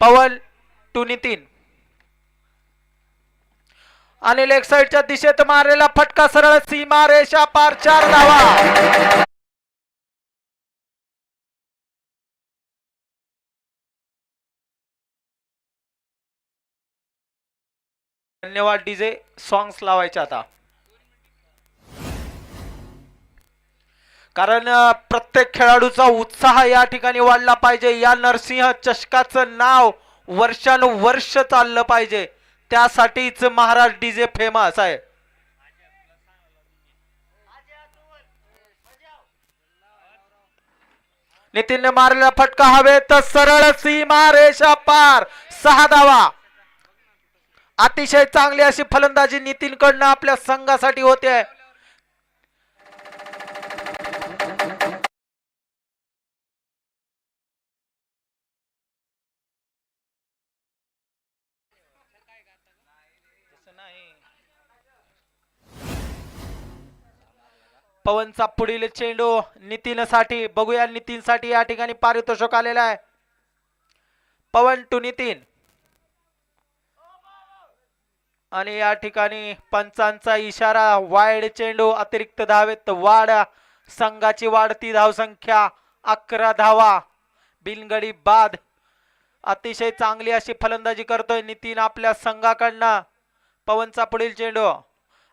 पवन to Nitin. आणि leg साईडच्या दिशेत मारलेला फटका सरळ सीमा रेषा पार चार धावा. धन्यवाद डीजे सॉंग्स लावायचे आता. कारण प्रत्येक खेळाडूचा उत्साह या ठिकाणी वाढला पाहिजे. या नरसिंह चषकाचं नाव वर्षानुवर्ष चाललं पाहिजे. त्यासाठीच महाराज डीजे फेमस आहे. नितीनने मारलेला फटका हवे तर सरळ सीमा रेषा पार. सहा धावा. अतिशय चांगली अशी फलंदाजी नितीन कडनं आपल्या संघासाठी होते. पवनचा पुढील चेंडू नितीन साठी बघूया नितीन साठी या ठिकाणी पारितोषिक आलेला आहे. पवन टू नितीन. आणि या ठिकाणी पंचांचा इशारा वाईड चेंडू अतिरिक्त धावेत वाढ संघाची वाढती धावसंख्या अकरा धावा बिनगडी बाद. अतिशय चांगली अशी फलंदाजी करतोय नितीन आपल्या संघाकडनं. पवनचा पुढील चेंडू.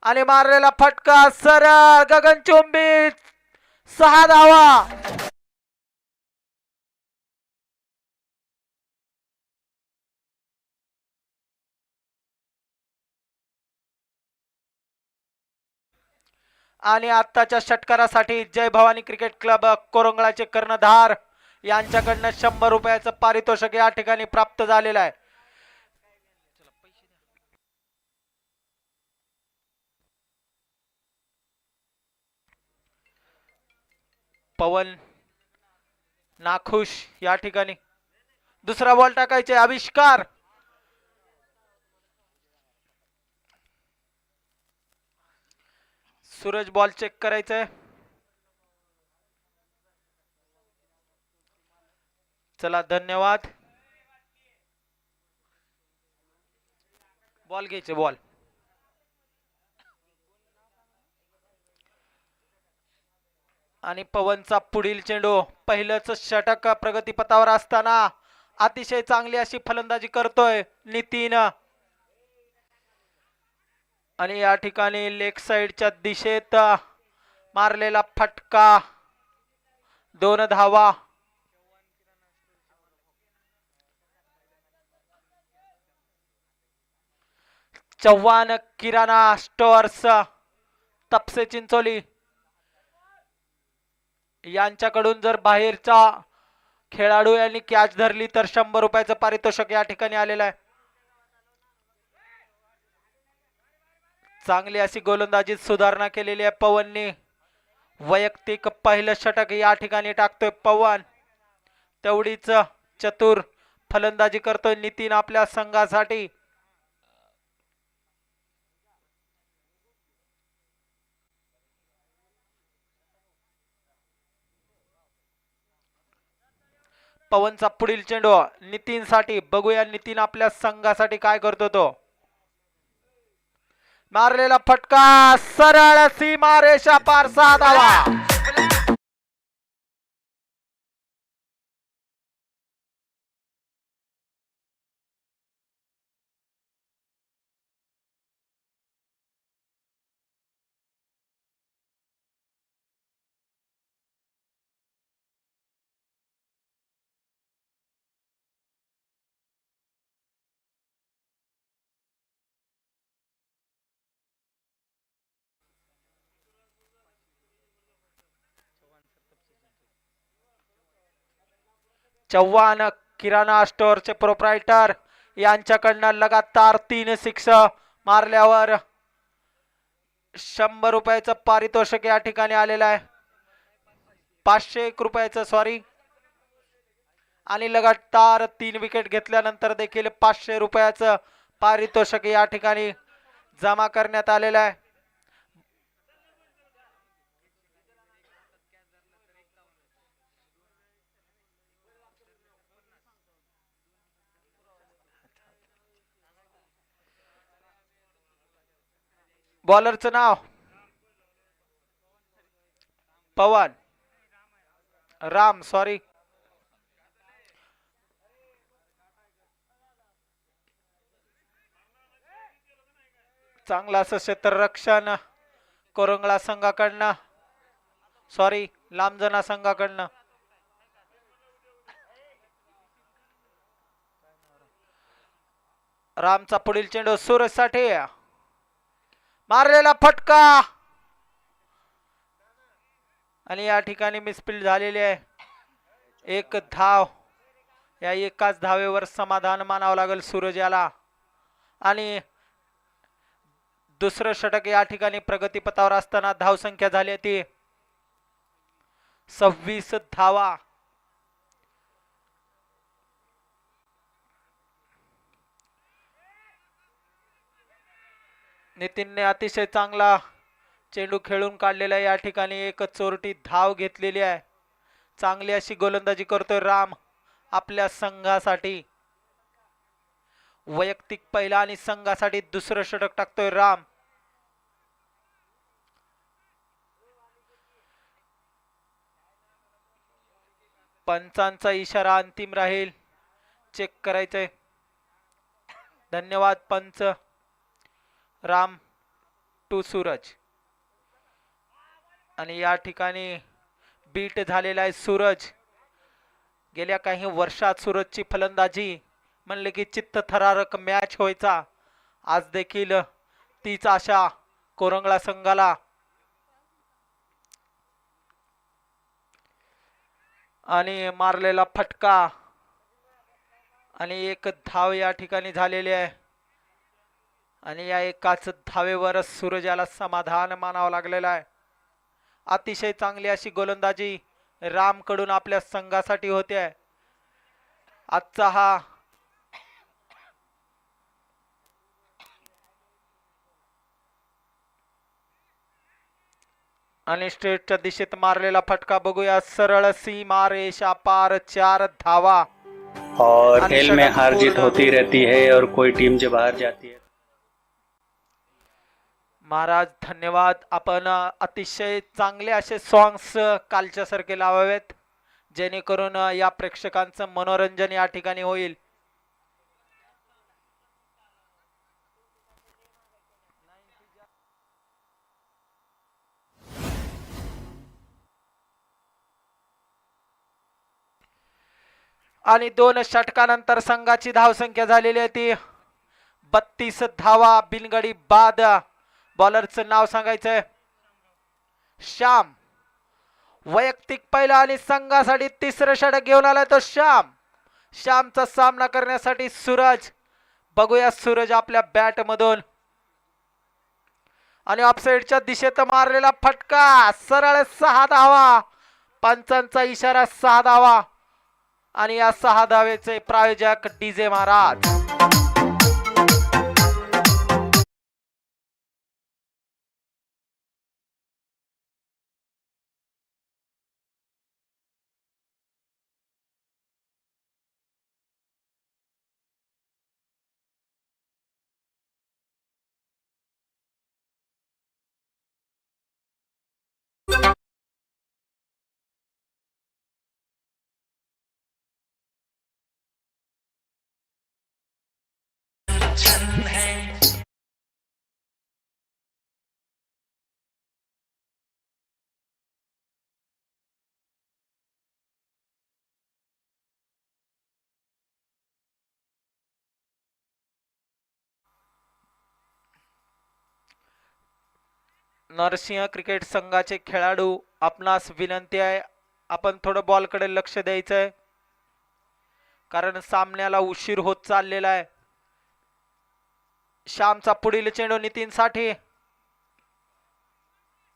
आणि मारलेला फटका सरळ गगनचुंबी सहा धावा. आणि आत्ताच्या षटकारासाठी जय भवानी क्रिकेट क्लब कोरंगळाचे कर्णधार. यांच्याकडनं शंभर रुपयाचं पारितोषिक या ठिकाणी प्राप्त झालेलं आहे. पवन नाखुश या ठिकाणी. दुसरा बॉल टाकायचे आविष्कार. सूरज बॉल चेक करायचंय चला धन्यवाद. बॉल घ्यायचे बॉल आणि पवनचा पुढील चेंडू पहिलंच षटक प्रगतीपथावर असताना अतिशय चांगली अशी फलंदाजी करतोय नितीन. आणि या ठिकाणी लेग साइडच्या दिशेत मारलेला फटका. दोन धावा. चव्हाण किराणा स्टोअर्स तपसे चिंचोली. यांच्याकडून जर बाहेरचा खेळाडू यांनी कॅच धरली तर शंभर रुपयाचं पारितोषिक या ठिकाणी आलेलं आहे. चांगली अशी गोलंदाजीत सुधारणा केलेली आहे पवनने. वैयक्तिक पहिलं षटक या ठिकाणी टाकतोय पवन. तेवढीच चतुर फलंदाजी करतोय नितीन आपल्या संघासाठी. पवनचा पुढील चेंडू नितीन साठी बघूया नितीन आपल्या संघासाठी काय करतो तो. मारलेला फटका सरळ सीमा रेषा पार सहा चव्हाण किराणा स्टोअरचे प्रोप्रायटर यांच्याकडनं लगातार तीन सिक्स मारल्यावर शंभर रुपयाचं पारितोषिक या ठिकाणी आलेलं आहे. पाचशे एक रुपयाचं सॉरी आणि लगातार तीन विकेट घेतल्यानंतर देखील पाचशे रुपयाचं पारितोषिक या ठिकाणी जमा करण्यात आलेलं आहे. बॉलरचं नाव? पवन. राम सॉरी चांगलं असं क्षेत्ररक्षण कोरंगळा संघाकडनं. सॉरी लांबजना संघाकडनं. रामचा पुढील चेंडू सूरजसाठी मारलेला फटका. आणि या ठिकाणी मिसफिल्ड झालेली आहे. एक धाव. या एकाच धावेवर समाधान मानावं लागेल सूरज याला. आणि दुसरं षटक या ठिकाणी प्रगतीपथावर असताना धावसंख्या झाली ती सव्वीस धावा. नितीनने अतिशय चांगला चेंडू खेळून काढलेला आहे. या ठिकाणी एक चोरटी धाव घेतलेली आहे. चांगली अशी गोलंदाजी करतोय राम आपल्या संघासाठी. वैयक्तिक पहिला आणि संघासाठी दुसरं षटक टाकतोय राम. पंचांचा इशारा अंतिम राहील. चेक करायचंय. धन्यवाद पंच. राम टू सूरज. आणि या ठिकाणी बीट झालेला आहे सूरज. गेल्या काही वर्षात सूरजची फलंदाजी म्हणले की चित्त थरारक मॅच व्हायचा. आज देखील तीच आशा कोरंगळा संघाला. आणि मारलेला फटका. आणि एक धाव या ठिकाणी झालेली आहे. आणि या एकाच धावेवर सूरजाला समाधान मानावं लागलेलं आहे. अतिशय चांगली अशी गोलंदाजी रामकडून आपल्या संघासाठी होते. आजचा हा आणि स्ट्रेटच्या दिशेत मारलेला फटका बघूया. सरळ सीमा रेषा पार चार धावा. और खेल में हार जीत. होती रहती है और कोई टीम जब हार जाती है। महाराज धन्यवाद. आपण अतिशय चांगले असे सॉंग्स कालच्या सारखे लावावेत जेणेकरून या प्रेक्षकांचं मनोरंजन या ठिकाणी होईल. आणि दोन षटकानंतर संघाची धावसंख्या झालेली आहे ती. बत्तीस धावा बिनगडी बाद. बॉलरचं नाव सांगायचंय. श्याम. वैयक्तिक पहिला आणि संघासाठी तिसरं षटक घेऊन आलाय तो श्याम. श्यामचा सामना करण्यासाठी सूरज. बघूया सूरज आपल्या बॅट मधून आणि ऑफसाईडच्या दिशेत मारलेला फटका. सरळ सहा धावा. पंचांचा इशारा सहा धावा. आणि या सहा धावेचे प्रायोजक डीजे महाराज. नरसिंह क्रिकेट संघाचे खेळाडू आपणास विनंती आहे आपण थोडं बॉलकडे लक्ष द्यायचंय. कारण सामन्याला उशीर होत चाललेला आहे. श्यामचा पुढील चेंडू नितीन साठी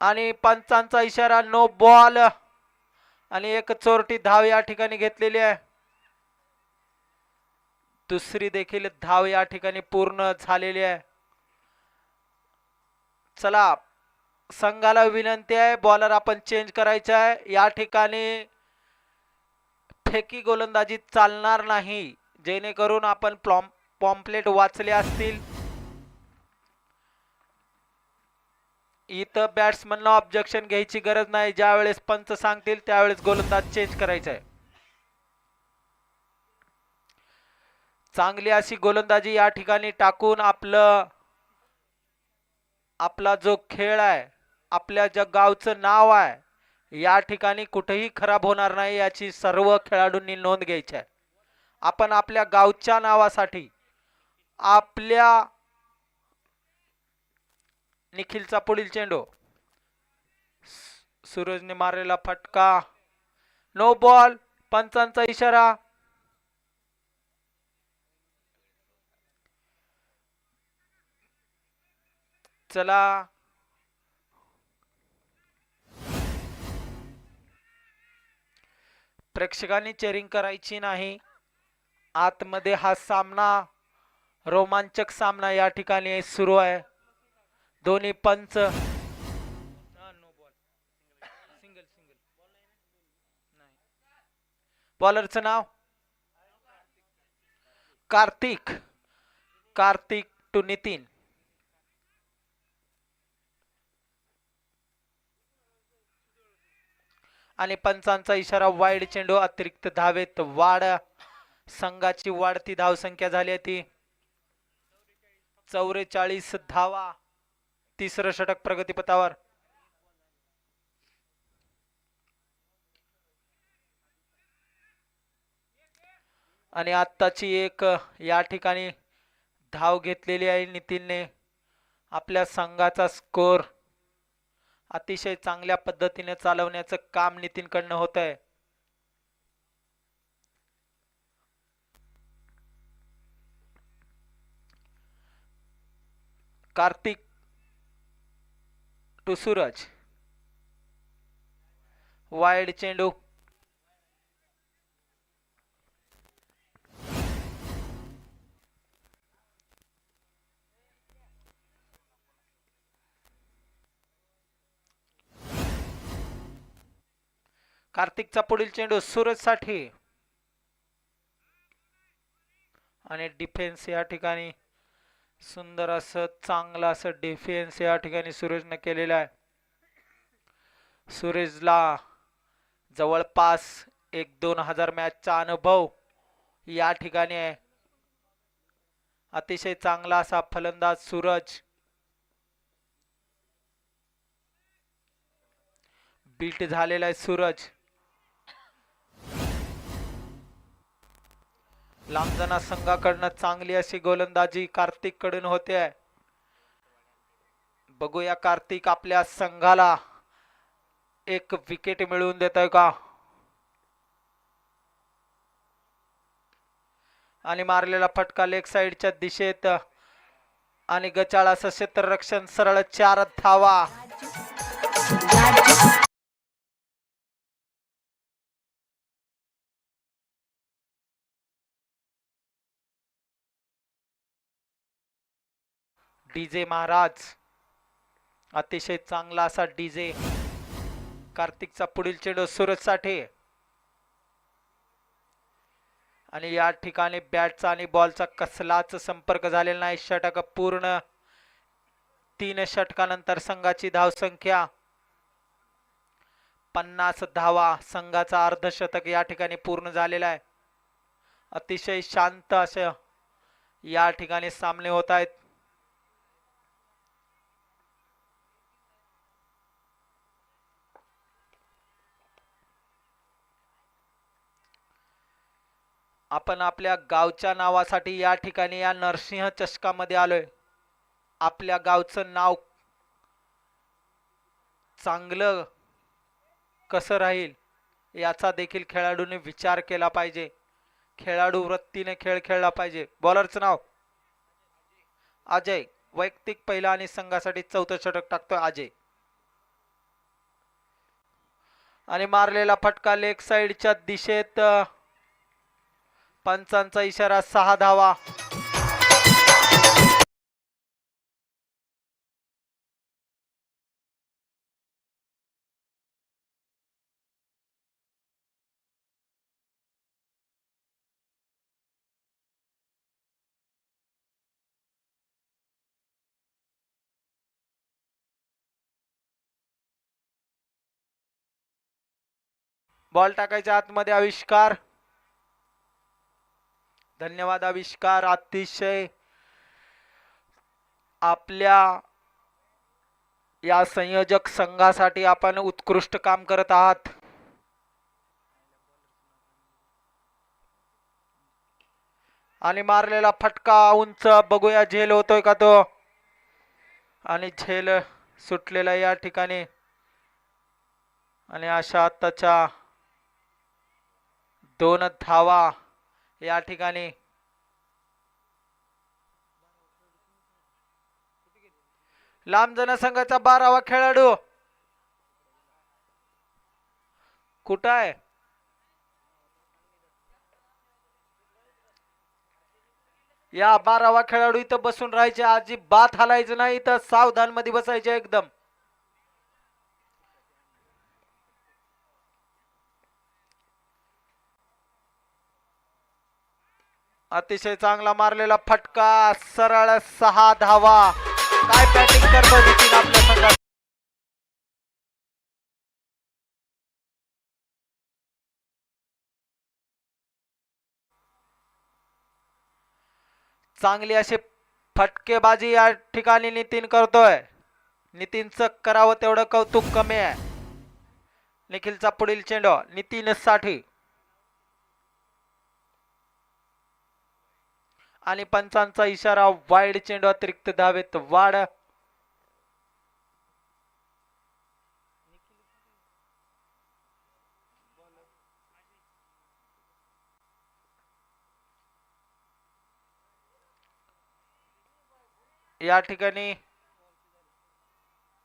आणि पंचांचा इशारा नो बॉल आणि एक चोरटी धाव या ठिकाणी घेतलेली आहे. दुसरी देखील धाव या ठिकाणी पूर्ण झालेली आहे. चला संघाला विनंती आहे बॉलर आपण चेंज करायचा आहे. या ठिकाणी फेकी गोलंदाजी चालणार नाही. जेणेकरून आपण प्लॉम पॉम्पलेट वाचले असतील. इथं बॅट्समनला ऑब्जेक्शन घ्यायची गरज नाही. ज्या वेळेस पंच सांगतील त्यावेळेस गोलंदाज चेंज करायचा आहे चांगली अशी गोलंदाजी या ठिकाणी टाकून आपलं आपला जो खेळ आहे आपल्या ज्या गावचं नाव आहे या ठिकाणी कुठेही खराब होणार नाही याची सर्व खेळाडूंनी नोंद घ्यायची आहे. आपण आपल्या गावच्या नावासाठी आपल्या निखिलचा पुढील चेंडू. सूरजने मारलेला फटका. नो बॉल पंचांचा इशारा. चला. प्रेक्षकांनी चेरिंग करायची नाही. आतमध्ये हा सामना रोमांचक सामना या ठिकाणी सुरू आहे. दोन्ही पंच. बॉलरचं नाव? कार्तिक. कार्तिक टू नितीन. आणि पंचांचा इशारा वाईड चेंडू अतिरिक्त धावेत वाढ. संघाची वाढती धावसंख्या झाली आहे ती. चौवेचाळीस धावा. तिसरं षटक प्रगतीपथावर आणि आत्ताची एक या ठिकाणी धाव घेतलेली आहे नितीनने. आपल्या संघाचा स्कोर अतिशय चांगल्या पद्धतीने चालवण्याचं काम नितीनकडनं होत आहे कार्तिक टू सूरज वाईड चेंडू कार्तिकचा पुढील चेंडू सूरजसाठी. आणि डिफेन्स या ठिकाणी. सुंदर असं चांगलं असं डिफेन्स या ठिकाणी सूरजनं केलेलं आहे. सूरजला जवळपास एक दोन हजार मॅचचा अनुभव या ठिकाणी आहे. अतिशय चांगला असा फलंदाज सूरज. बीट झालेला आहे सूरज. लांबजना संघाकडनं चांगली अशी गोलंदाजी कार्तिककडून होते आहे. बघूया कार्तिक आपल्या संघाला एक विकेट मिळवून देत आहे का? आणि मारलेला फटका लेग साइडच्या दिशेत. आणि गचाळा असं क्षेत्ररक्षण सरळ चार धावा. डीजे महाराज. अतिशय चांगला असा डीजे कार्तिकचा पुढील चेंडू सूरज साठे आणि या ठिकाणी बॅटचा आणि बॉलचा कसलाच संपर्क झालेला नाही. षटक पूर्ण तीन षटकानंतर संघाची धावसंख्या. पन्नास धावा संघाचा अर्धशतक या ठिकाणी पूर्ण झालेला आहे. अतिशय शांत असं या ठिकाणी सामने होत आहेत. आपण आपल्या गावच्या नावासाठी या ठिकाणी या नरसिंह चषकामध्ये आलोय. आपल्या गावचं नाव चांगलं कसं राहील याचा देखील खेळाडूने विचार केला पाहिजे. खेळाडू वृत्तीने खेळ खेळला पाहिजे. बॉलरचं नाव? अजय. वैयक्तिक पहिला आणि संघासाठी चौथं षटक टाकतोय अजय. आणि मारलेला फटका लेग साइडच्या दिशेत पंचांचा इशारा सहा धावा. बॉल टाकायच्या आतमध्ये आविष्कार. धन्यवाद आविष्कार अतिशय आपल्या या संयोजक संघासाठी आपण उत्कृष्ट काम करत आहात. आणि मारलेला फटका उंच बघूया झेल होतोय का तो? आणि झेल सुटलेला या ठिकाणी. आणि अशा आत्ताच्या दोन धावा या ठिकाणी. लांब जनसंघाचा बारावा खेळाडू. कुठं आहे या बारावा खेळाडू इथं बसून राहायचे. अजिबात हालायचं नाही. इथं सावधानमध्ये बसायचे एकदम. अतिशय चांगला मारलेला फटका सरळ सहा धावा. काय बॅटिंग करतो नितीन आपल्या संघात? चांगली अशी फटकेबाजी या ठिकाणी नितीन करतोय. नितीनचं करावं तेवढं कौतुक कमी आहे. निखिलचा पुढील चेंडू नितीन साठी. आणि पंचांचा इशारा वाईड चेंडू अतिरिक्त धावेत वाढ या ठिकाणी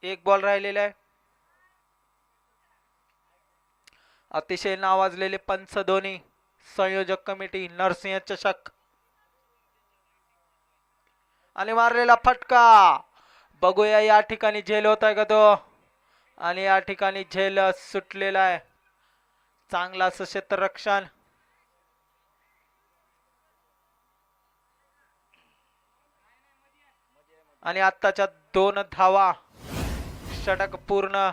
एक बॉल राहिलेला आहे. अतिशय नावाजलेले पंच धोनी संयोजक कमिटी नरसिंह चषक. आणि मारलेला फटका. बघूया या ठिकाणी झेल होत आहे का तो? आणि या ठिकाणी झेल सुटलेला आहे. चांगला असं क्षेत्ररक्षण आणि आत्ताच्या दोन धावा. षटक पूर्ण.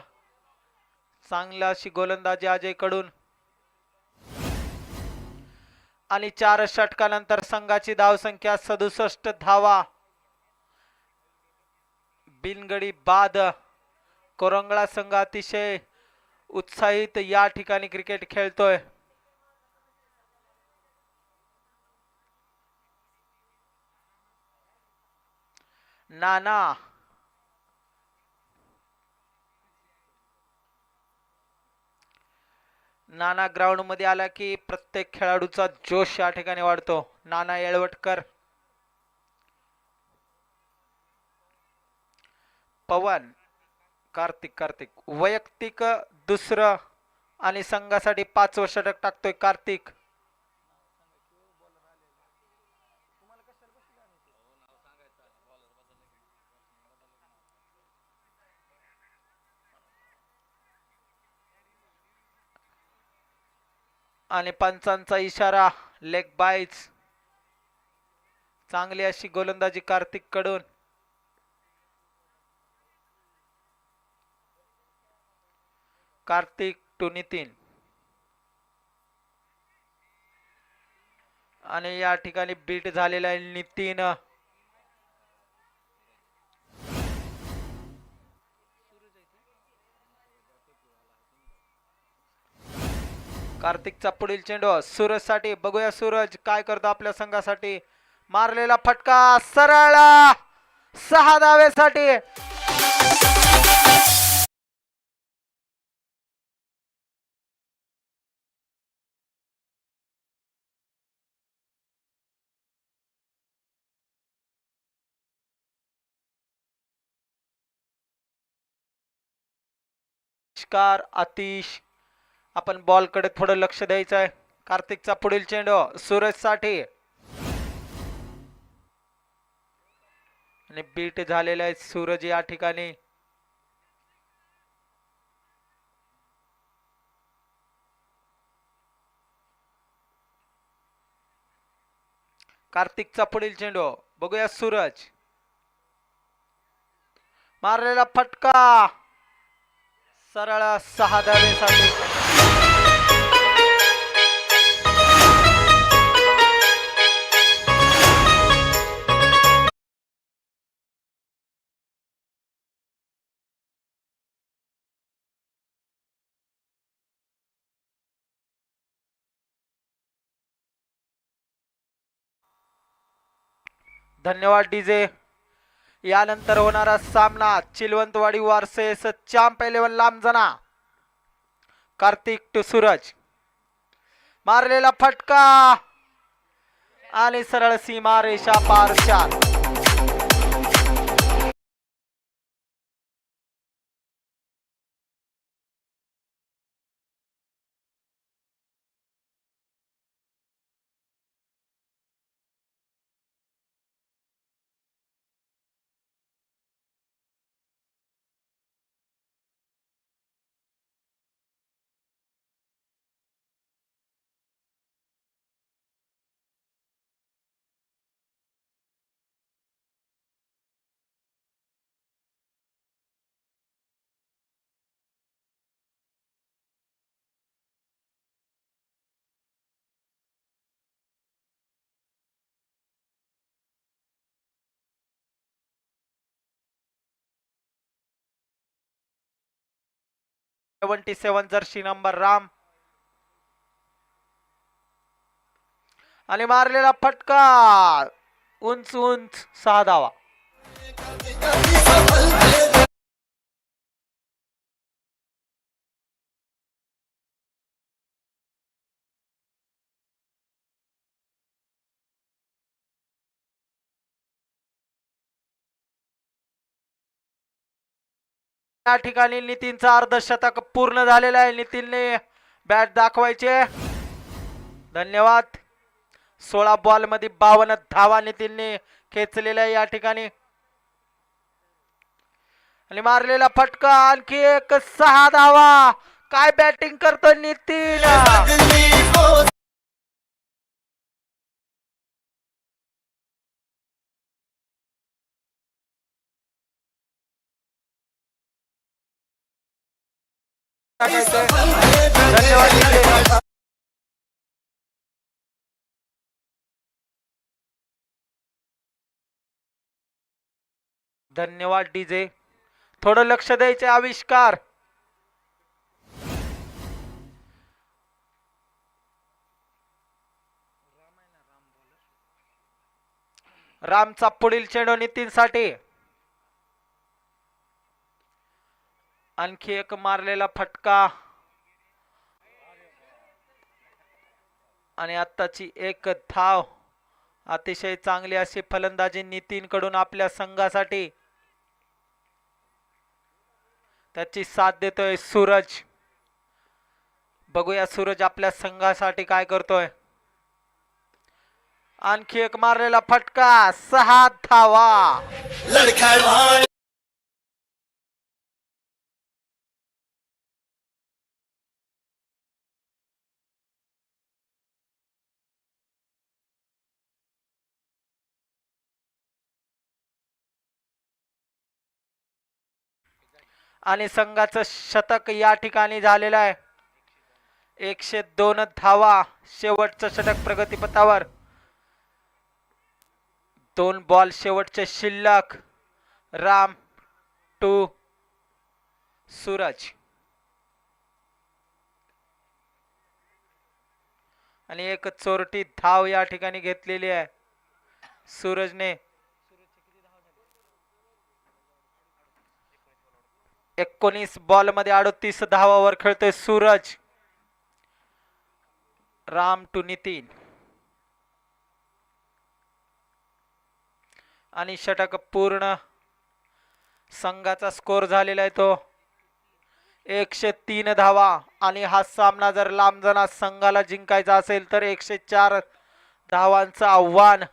चांगला अशी गोलंदाजी अजयकडून. आणि चार षटकानंतर संघाची धावसंख्या सदुसष्ट धावा. बिनगडी बाद कोरंगळा संघ अतिशय उत्साहित या ठिकाणी क्रिकेट खेळतोय. नाना. नाना ग्राउंडमध्ये आला की प्रत्येक खेळाडूचा जोश या ठिकाणी वाढतो. नाना येळवटकर. पवन कार्तिक कार्तिक. वैयक्तिक दुसरं आणि संघासाठी पाचवं षटक टाकतोय कार्तिक. आणि पंचांचा इशारा लेग बाईज चांगली अशी गोलंदाजी कार्तिककडून कार्तिक टू नितीन. आणि या ठिकाणी बीट झालेला आहे नितीन. कार्तिकचा पुढील चेंडू सूरजसाठी बघूया सूरज काय करतो आपल्या संघासाठी. मारलेला फटका सरळ. सहा धावेसाठी. नमस्कार आतिश. आपण बॉलकडे थोडं लक्ष द्यायचं आहे. कार्तिकचा पुढील चेंडू सूरजसाठी. आणि बीट झालेला आहे सूरज या ठिकाणी. कार्तिकचा पुढील चेंडू बघूया सूरज. मारलेला फटका. सरळ सहा धावेसाठी. धन्यवाद डीजे. यानंतर होणारा सामना चिलवंतवाडी वारसेस चॅम्प इलेव्हन लांबजना कार्तिक टू सूरज. मारलेला फटका. आणि सरळ सीमा रेषा पार चार seventy seven jersey number Ram. आणि मारलेला फटका. उंच उंच सहा धावा. या ठिकाणी नितीनचा अर्धशतक पूर्ण झालेला आहे. नितीनने बॅट दाखवायचे. धन्यवाद. सोळा बॉलमध्ये बावन्न धावा नितीनने खेचलेल्या आहे या ठिकाणी. आणि मारलेला फटका आणखी एक सहा धावा. काय बॅटिंग करतो नितीन? धन्यवाद धन्यवाद डीजे. थोडं लक्ष द्यायचे आविष्कार. रामचा पुढील चेंडू नितीन साठी आणखी एक मारलेला फटका. आणि आत्ताची एक धाव. अतिशय चांगली अशी फलंदाजी नितीन कडून आपल्या संघासाठी त्याची साथ देतोय सूरज. बघूया सूरज आपल्या संघासाठी काय करतोय. आणखी एक मारलेला फटका. सहा धावा. आणि संघाचं शतक या ठिकाणी झालेलं आहे. एकशे दोन धावा शेवटचं षटक प्रगतीपथावर. दोन बॉल शेवटचे शिल्लक. राम टू सूरज. आणि एक चोरटी धाव या ठिकाणी घेतलेली आहे. सूरजने एकोणीस बॉलमध्ये अडतीस धावावर खेळतोय सूरज. राम टू नितीन. आणि षटक पूर्ण. संघाचा स्कोर झालेला आहे तो. एकशे तीन धावा. आणि हा सामना जर लांबजना संघाला जिंकायचा असेल तर एकशे चार धावांचं आव्हान.